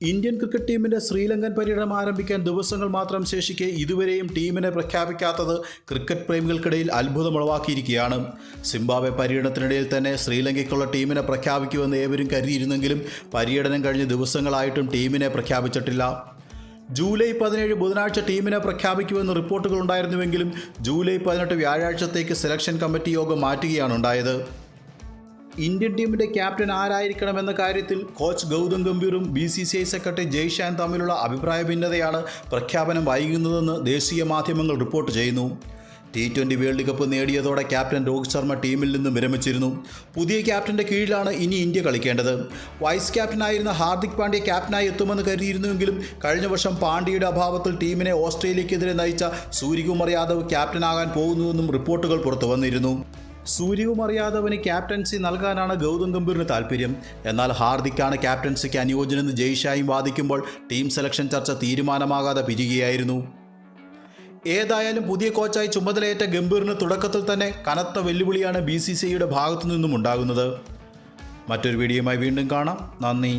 Indian cricket ടീമിന്റെ ശ്രീലങ്കൻ പര്യടനം ആരംഭിക്കാൻ ദിവസങ്ങൾ മാത്രം ശേഷിക്കെ ഇതുവരെയും ടീമിനെ പ്രഖ്യാപിക്കാത്തത് ക്രിക്കറ്റ് പ്രേമികൾക്കിടയിൽ അത്ഭുതമുളവാക്കിയിരിക്കുകയാണ് സിംബാബ്വെ പര്യടനത്തിനിടയിൽ തന്നെ ശ്രീലങ്കയ്ക്കുള്ള ടീമിനെ പ്രഖ്യാപിക്കുമെന്ന് ഏവരും കരുതിയിരുന്നെങ്കിലും പര്യടനം കഴിഞ്ഞ ദിവസങ്ങളായിട്ടും ടീമിനെ പ്രഖ്യാപിച്ചിട്ടില്ല. ജൂലൈ പതിനേഴ് ബുധനാഴ്ച ടീമിനെ പ്രഖ്യാപിക്കുമെന്ന് റിപ്പോർട്ടുകൾ ഉണ്ടായിരുന്നുവെങ്കിലും ജൂലൈ പതിനെട്ട് വ്യാഴാഴ്ചത്തേക്ക് സെലക്ഷൻ കമ്മിറ്റി യോഗം മാറ്റുകയാണ് ഉണ്ടായത്. ഇന്ത്യൻ ടീമിന്റെ ക്യാപ്റ്റൻ ആരായിരിക്കണമെന്ന കാര്യത്തിൽ coach Gautam ഗംഭീറും B C C I secretary ജയ്ഷാൻ തമ്മിലുള്ള അഭിപ്രായ ഭിന്നതയാണ് പ്രഖ്യാപനം വൈകുന്നതെന്ന് ദേശീയ മാധ്യമങ്ങൾ റിപ്പോർട്ട് ചെയ്യുന്നു. ടി ട്വന്റി വേൾഡ് കപ്പ് നേടിയതോടെ ക്യാപ്റ്റൻ രോഹിത് ശർമ്മ ടീമിൽ നിന്നും വിരമിച്ചിരുന്നു. പുതിയ ക്യാപ്റ്റന്റെ കീഴിലാണ് ഇനി ഇന്ത്യ കളിക്കേണ്ടത്. വൈസ് ക്യാപ്റ്റനായിരുന്ന ഹാർദിക് പാണ്ഡ്യ ക്യാപ്റ്റനായി എത്തുമെന്ന് കരുതിയിരുന്നുവെങ്കിലും കഴിഞ്ഞ വർഷം പാണ്ഡ്യയുടെ അഭാവത്തിൽ ടീമിനെ ഓസ്ട്രേലിയക്കെതിരെ നയിച്ച സൂര്യകുമാർ യാദവ് ക്യാപ്റ്റനാകാൻ പോകുന്നുവെന്നും റിപ്പോർട്ടുകൾ പുറത്തു വന്നിരുന്നു സൂര്യകുമാർ അറിയാതവന് ക്യാപ്റ്റൻസി നൽകാനാണ് ഗൗതം ഗംഭീറിന് താല്പര്യം. എന്നാൽ ഹാർദിക്കാണ് ക്യാപ്റ്റൻസിക്ക് അനുയോജ്യനെന്ന് ജയ്ഷായും വാദിക്കുമ്പോൾ ടീം സെലക്ഷൻ ചർച്ച തീരുമാനമാകാതെ പിരിയുകയായിരുന്നു. ഏതായാലും പുതിയ കോച്ചായി ചുമതലയേറ്റ ഗംഭീറിന് തുടക്കത്തിൽ തന്നെ കനത്ത വെല്ലുവിളിയാണ് ബി സി സിയുടെ ഭാഗത്തു നിന്നും ഉണ്ടാകുന്നത്. മറ്റൊരു വീഡിയോയുമായി വീണ്ടും കാണാം. നന്ദി.